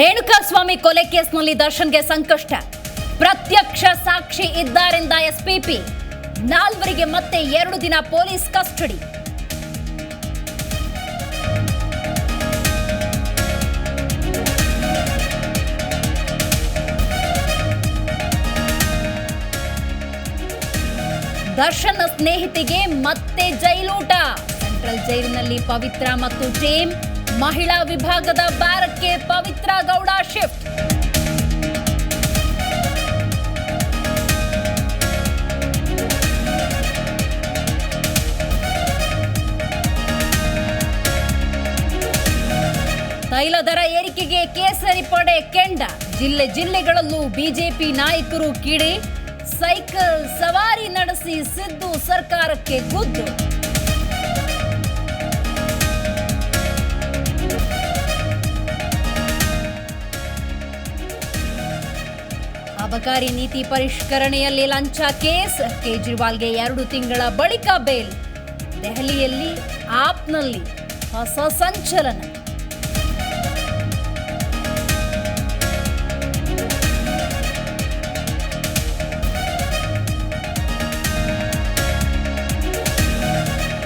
ರೇಣುಕಾಸ್ವಾಮಿ ಕೊಲೆ ಕೇಸ್ನಲ್ಲಿ ದರ್ಶನ್ಗೆ ಸಂಕಷ್ಟ. ಪ್ರತ್ಯಕ್ಷ ಸಾಕ್ಷಿ ಇದ್ದಾರೆಂದ ಎಸ್ಪಿಪಿ. ನಾಲ್ವರಿಗೆ ಮತ್ತೆ ಎರಡು ದಿನ ಪೊಲೀಸ್ ಕಸ್ಟಡಿ. ದರ್ಶನ ಸ್ನೇಹಿತಿಗೆ ಮತ್ತೆ ಜೈಲೂಟ. ಸೆಂಟ್ರಲ್ ಜೈಲಿನಲ್ಲಿ ಪವಿತ್ರ ಮತ್ತು ಟೀಮ್ ಮಹಿಳಾ ವಿಭಾಗದ ಬ್ಯಾರಕ್ಗೆ ಪವಿತ್ರ ಗೌಡ ಶಿಫ್ಟ್. ತೈಲ ದರ ಏರಿಕೆಗೆ ಕೇಸರಿ ಪಡೆ ಕೆಂಡ. ಜಿಲ್ಲೆ ಜಿಲ್ಲೆಗಳಲ್ಲೂ ಬಿಜೆಪಿ ನಾಯಕರು ಕಿಡಿ. ಸೈಕಲ್ ಸವಾರಿ ನಡೆಸಿ ಸಿದ್ದು ಸರ್ಕಾರಕ್ಕೆ ಗುದ್ದು. ಅಬಕಾರಿ ನೀತಿ ಪರಿಷ್ಕರಣೆಯಲ್ಲಿ ಲಂಚ ಕೇಸ್. ಕೇಜ್ರಿವಾಲ್ಗೆ ಎರಡು ತಿಂಗಳ ಬಳಿಕ ಬೇಲ್. ದೆಹಲಿಯಲ್ಲಿ ಆಪ್ನಲ್ಲಿ ಹೊಸ ಸಂಚಲನ.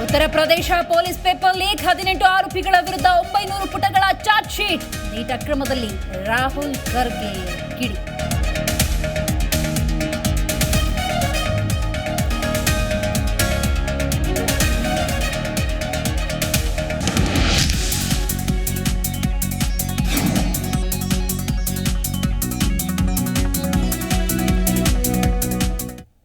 Uttar Pradesh police paper leak. ಹದಿನೆಂಟು ಆರೋಪಿಗಳ ವಿರುದ್ಧ ಒಂಬೈನೂರು ಪುಟಗಳ ಚಾರ್ಜ್ ಶೀಟ್. ನೀಟ್ ಅಕ್ರಮದಲ್ಲಿ ರಾಹುಲ್ ಖರ್ಗೆ ಕಿಡಿ.